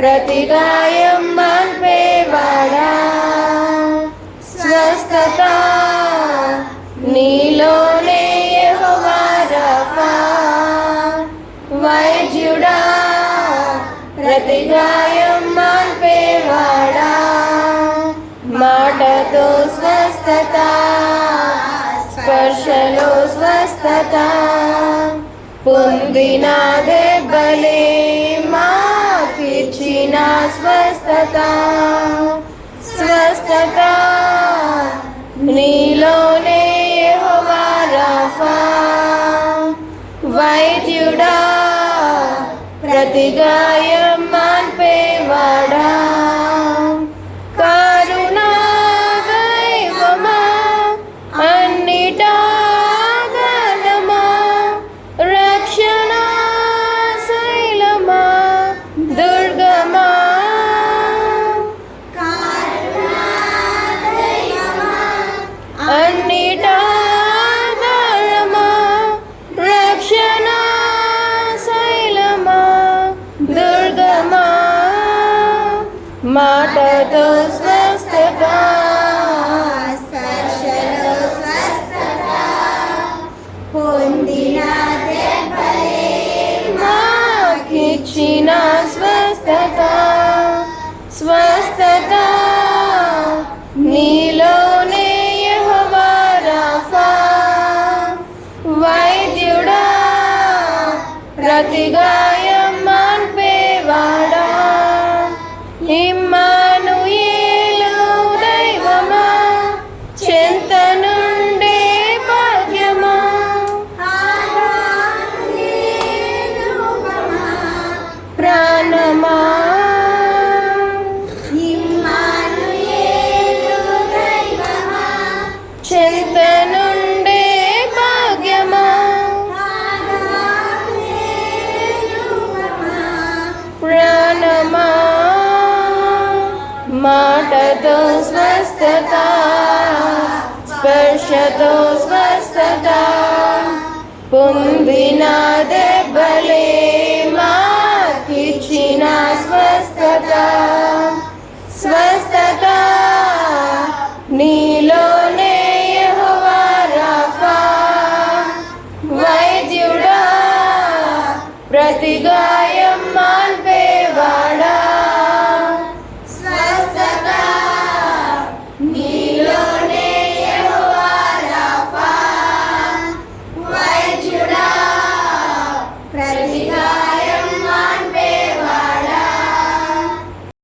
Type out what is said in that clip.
ప్రతి గాయం మాన్పేవాడా స్వస్థత నీలోనే యెహోవా రఫా. వైద్యుడా ప్రతి గాయం మాన్పేవాడా మాటతో స్వస్థత స్పర్శలో స్వస్థత. పొందిన దెబ్బలే మాకిచ్చిన స్వస్థత స్వస్థత. నీలోనే యెహోవా వైద్యుడా ప్రతిగాయమ్మా. మాటతో స్వస్థత స్పర్శలో స్వస్థత పొందిన దెబ్బలే మాకిచ్చిన స్వస్థత స్వస్థత నీలోనే యెహోవా వైద్యుడా ప్రతిగా Emma. మాటతో స్వస్థత స్పర్శతో స్వస్థత పొందిన దెబ్బలే మాకిచ్చిన స్వస్థత స్వస్థత నీలోనే యెహోవా రఫా వైద్యుడా ప్రతి గాయ